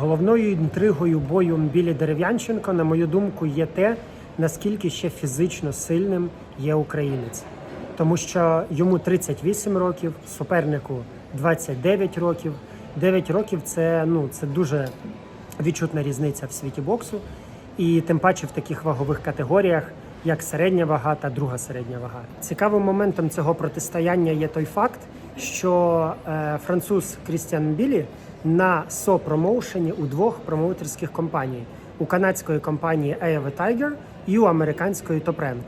Головною інтригою бою Білі Дерев'янченко, на мою думку, є те, наскільки ще фізично сильним є українець. Тому що йому 38 років, супернику 29 років. 9 років це, ну, це дуже відчутна різниця в світі боксу. І тим паче в таких вагових категоріях, як середня вага та друга середня вага. Цікавим моментом цього протистояння є той факт, що е, француз Крістіан Білі на со-промоушені у двох промоутерських компаній: у канадської компанії AV Tiger і у американської Top Rank.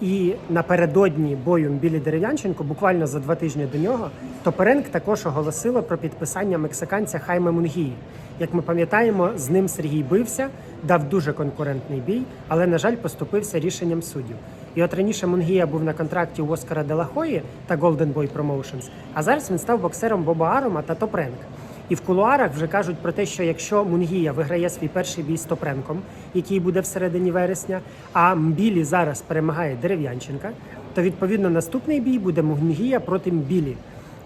І напередодні бою Білі Дерев'янченко, буквально за два тижні до нього, Топеренк також оголосила про підписання мексиканця Хайме Мунгії. Як ми пам'ятаємо, з ним Сергій бився, дав дуже конкурентний бій, але, на жаль, поступився рішенням суддів. І от раніше Мунгія був на контракті у Оскара Делахої та Golden Boy Promotions, а зараз він став боксером Боба Арома та Топренк. І в кулуарах вже кажуть про те, що якщо Мунгія виграє свій перший бій з Топренком, який буде всередині вересня, а Мбілі зараз перемагає Дерев'янченка, то відповідно наступний бій буде Мунгія проти Мбілі.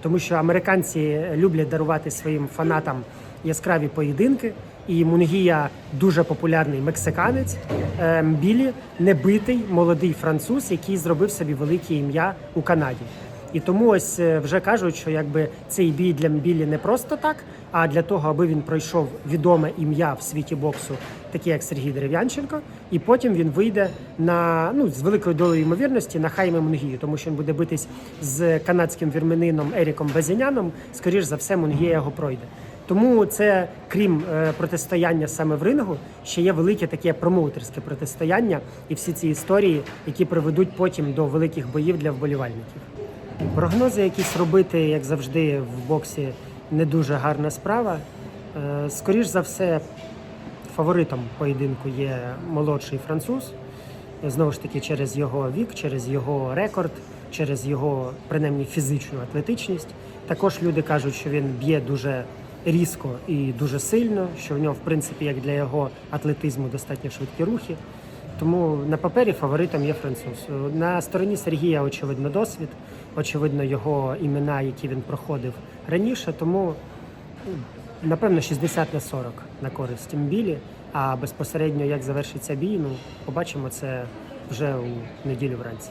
Тому що американці люблять дарувати своїм фанатам яскраві поєдинки, і Мунгія дуже популярний мексиканець. е, Мбілі небитий молодий француз, який зробив собі велике ім'я у Канаді. І тому ось е, вже кажуть, що якби цей бій для Мбілі не просто так, а для того, аби він пройшов відоме ім'я в світі боксу, таке як Сергій Дерев'янченко, і потім він вийде на ну з великою долею ймовірності на Хайме Мунгію, тому що він буде битись з канадським вірменином Еріком Базіняном. Скоріш за все, Мунгія його пройде. Тому це, крім е, протистояння саме в рингу, ще є велике таке промоутерське протистояння і всі ці історії, які приведуть потім до великих боїв для вболівальників. Прогнози якісь робити, як завжди, в боксі не дуже гарна справа. Е, Скоріш за все, фаворитом поєдинку є молодший француз. Знову ж таки, через його вік, через його рекорд, через його принаймні фізичну атлетичність. Також люди кажуть, що він б'є дуже різко і дуже сильно, що в нього, в принципі, як для його атлетизму, достатньо швидкі рухи. Тому на папері фаворитом є француз. На стороні Сергія, очевидно, досвід, очевидно, його імена, які він проходив раніше. Тому напевно 60 на 40 на користь Мбілі. А безпосередньо як завершиться бій, ну побачимо це вже у неділю вранці.